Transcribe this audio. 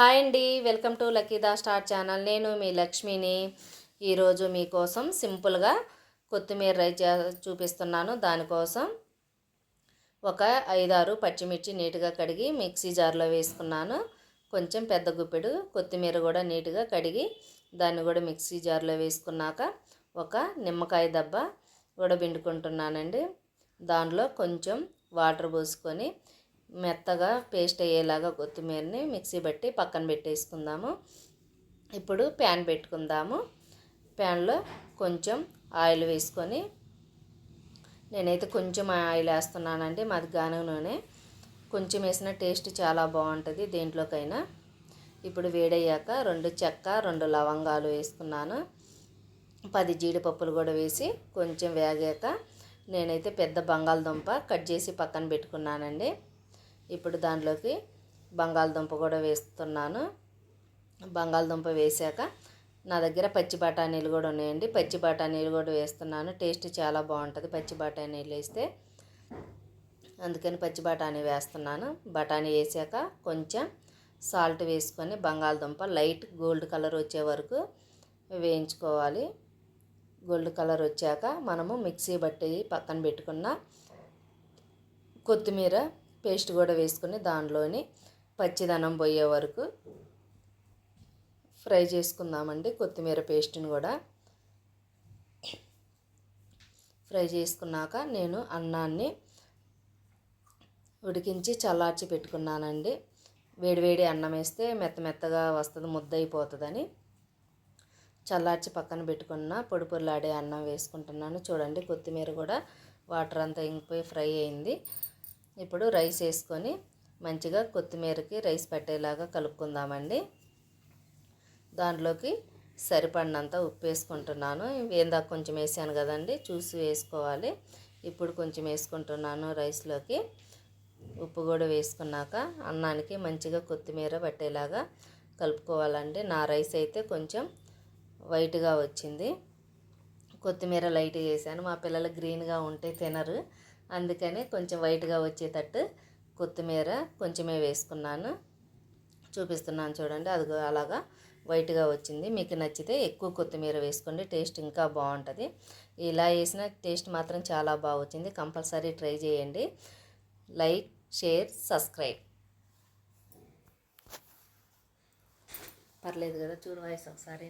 Hi అండి. Welcome to లక్కీదా star channel. నేను మీ లక్ష్మిని. ఈరోజు మీకోసం సింపుల్గా కొత్తిమీర రైస్ చూపిస్తున్నాను. దానికోసం ఒక ఐదారు పచ్చిమిర్చి నీట్గా కడిగి మిక్సీ జార్లో వేసుకున్నాను. కొంచెం పెద్ద గుప్పెడు. కొత్తిమీర కూడా నీట్గా కడిగి దాన్ని కూడా మిక్సీ జార్లో వేసుకున్నాక ఒక నిమ్మకాయ దెబ్బ కూడా పిండుకుంటున్నానండి. దానిలో కొంచెం వాటర్ పోసుకొని మెత్తగా పేస్ట్ అయ్యేలాగా కొత్తిమీరని మిక్సీ పెట్టి పక్కన పెట్టేసుకుందాము. ఇప్పుడు ప్యాన్ పెట్టుకుందాము. ప్యాన్లో కొంచెం ఆయిల్ వేసుకొని నేనైతే కొంచెం ఆయిల్ వేస్తున్నానండి మాది గానుగ నూనె. కొంచెం వేసిన టేస్ట్ చాలా బాగుంటుంది దేంట్లోకైనా. ఇప్పుడు వేడయ్యాక రెండు చెక్క రెండు లవంగాలు వేసుకున్నాను. పది జీడిపప్పులు కూడా వేసి కొంచెం వేగాక నేనైతే పెద్ద బంగాళదుంప కట్ చేసి పక్కన పెట్టుకున్నానండి. ఇప్పుడు దాంట్లోకి బంగాళదుంప కూడా వేస్తున్నాను. బంగాళదుంప వేసాక నా దగ్గర పచ్చి బఠానీలు కూడా ఉన్నాయండి. పచ్చి బఠానీలు కూడా వేస్తున్నాను. టేస్ట్ చాలా బాగుంటుంది పచ్చి బఠానీలు వేస్తే. అందుకని పచ్చి బఠానీ వేస్తున్నాను. బఠానీ వేసాక కొంచెం సాల్ట్ వేసుకొని బంగాళదుంప లైట్ గోల్డ్ కలర్ వచ్చే వరకు వేయించుకోవాలి. గోల్డ్ కలర్ వచ్చాక మనము మిక్సీ బట్టి పక్కన పెట్టుకున్న కొత్తిమీర పేస్ట్ కూడా వేసుకుని దానిలోని పచ్చిదనం పోయే వరకు ఫ్రై చేసుకుందామండి కొత్తిమీర పేస్ట్ని కూడా. ఫ్రై చేసుకున్నాక నేను అన్నాన్ని ఉడికించి చల్లార్చి పెట్టుకున్నానండి. వేడివేడి అన్నం వేస్తే మెత్త మెత్తగా వస్తుంది ముద్ద అయిపోతుందని చల్లార్చి పక్కన పెట్టుకున్న పొడి పొడిలాడే అన్నం వేసుకుంటున్నాను. చూడండి కొత్తిమీర కూడా వాటర్ అంతా ఇంకిపోయి ఫ్రై అయింది. ఇప్పుడు రైస్ వేసుకొని మంచిగా కొత్తిమీరకి రైస్ పట్టేలాగా కలుపుకుందామండి. దాంట్లోకి సరిపడినంత ఉప్పు వేసుకుంటున్నాను. ఏందా కొంచెం వేసాను కదండి చూసి వేసుకోవాలి. ఇప్పుడు కొంచెం వేసుకుంటున్నాను రైస్లోకి. ఉప్పు కూడా వేసుకున్నాక అన్నానికి మంచిగా కొత్తిమీర పట్టేలాగా కలుపుకోవాలండి. నా రైస్ అయితే కొంచెం వైట్గా వచ్చింది. కొత్తిమీర లైట్గా వేసాను. మా పిల్లలు గ్రీన్గా ఉంటే తినరు. అందుకని కొంచెం వైట్గా వచ్చేటట్టు కొత్తిమీర కొంచెమే వేసుకున్నాను. చూపిస్తున్నాను చూడండి అది అలాగా వైట్గా వచ్చింది. మీకు నచ్చితే ఎక్కువ కొత్తిమీర వేసుకోండి టేస్ట్ ఇంకా బాగుంటుంది. ఇలా వేసిన టేస్ట్ మాత్రం చాలా బాగా వచ్చింది. కంపల్సరీ ట్రై చేయండి. Like share subscribe. పర్లేదు కదా చూడు వాయిస్ ఒకసారి.